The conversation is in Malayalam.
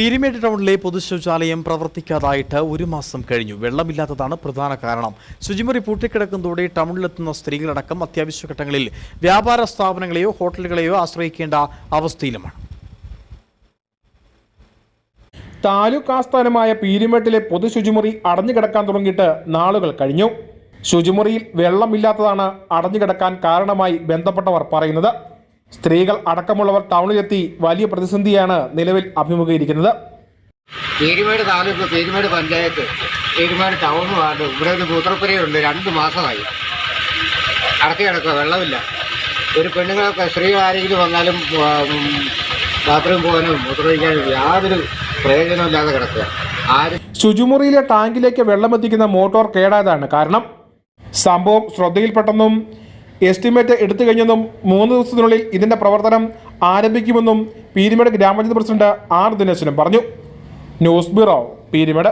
പീരിമേട് ടൗണിലെ പൊതുശൗചാലയം പ്രവർത്തിക്കാതായിട്ട് ഒരു മാസം കഴിഞ്ഞു. വെള്ളമില്ലാത്തതാണ് പ്രധാന കാരണം. ശുചിമുറി പൂട്ടിക്കിടക്കുന്നതോടെ ടൗണിലെത്തുന്ന സ്ത്രീകളടക്കം അത്യാവശ്യ ഘട്ടങ്ങളിൽ വ്യാപാര സ്ഥാപനങ്ങളെയോ ഹോട്ടലുകളെയോ ആശ്രയിക്കേണ്ട അവസ്ഥയിലുമാണ്. താലൂക്ക് ആസ്ഥാനമായ പീരിമേട്ടിലെ പൊതുശുചിമുറി അടഞ്ഞുകിടക്കാൻ തുടങ്ങിയിട്ട് നാളുകൾ കഴിഞ്ഞു. ശുചിമുറിയിൽ വെള്ളമില്ലാത്തതാണ് അടഞ്ഞുകിടക്കാൻ കാരണമായി ബന്ധപ്പെട്ടവർ പറയുന്നത്. സ്ത്രീകൾ അടക്കമുള്ളവർ ടൗണിലെത്തി വലിയ പ്രതിസന്ധിയാണ് നിലവിൽ അഭിമുഖീകരിക്കുന്നത്. പേരുമേട് താലൂക്ക് പേരുമേട് പഞ്ചായത്ത് പേരുമേട് ടൗൺ വാർഡ് ഇവിടെ ഒരു മൂത്രപ്പുരയുണ്ട് രണ്ട് മാസമായി. അടക്കി കിടക്കുക വെള്ളമില്ല. ഒരു പെണ്ണുങ്ങളൊക്കെ സ്ത്രീ ആരെങ്കിലും വന്നാലും ബാത്റൂം പോകാനും മൂത്രമൊഴിക്കാനും യാതൊരു പ്രയോജനമില്ലാതെ കിടക്കുക. ആര് ശുചിമുറിയിലെ ടാങ്കിലേക്ക് വെള്ളമെത്തിക്കുന്ന മോട്ടോർ കേടായതാണ് കാരണം. സംഭവം ശ്രദ്ധയിൽപ്പെട്ടെന്നും എസ്റ്റിമേറ്റ് എടുത്തു കഴിഞ്ഞെന്നും മൂന്ന് ദിവസത്തിനുള്ളിൽ ഇതിന്റെ പ്രവർത്തനം ആരംഭിക്കുമെന്നും പീരിമേട് ഗ്രാമപഞ്ചായത്ത് പ്രസിഡന്റ് ആർ ദിനേശനും പറഞ്ഞു. News bureau Peermade.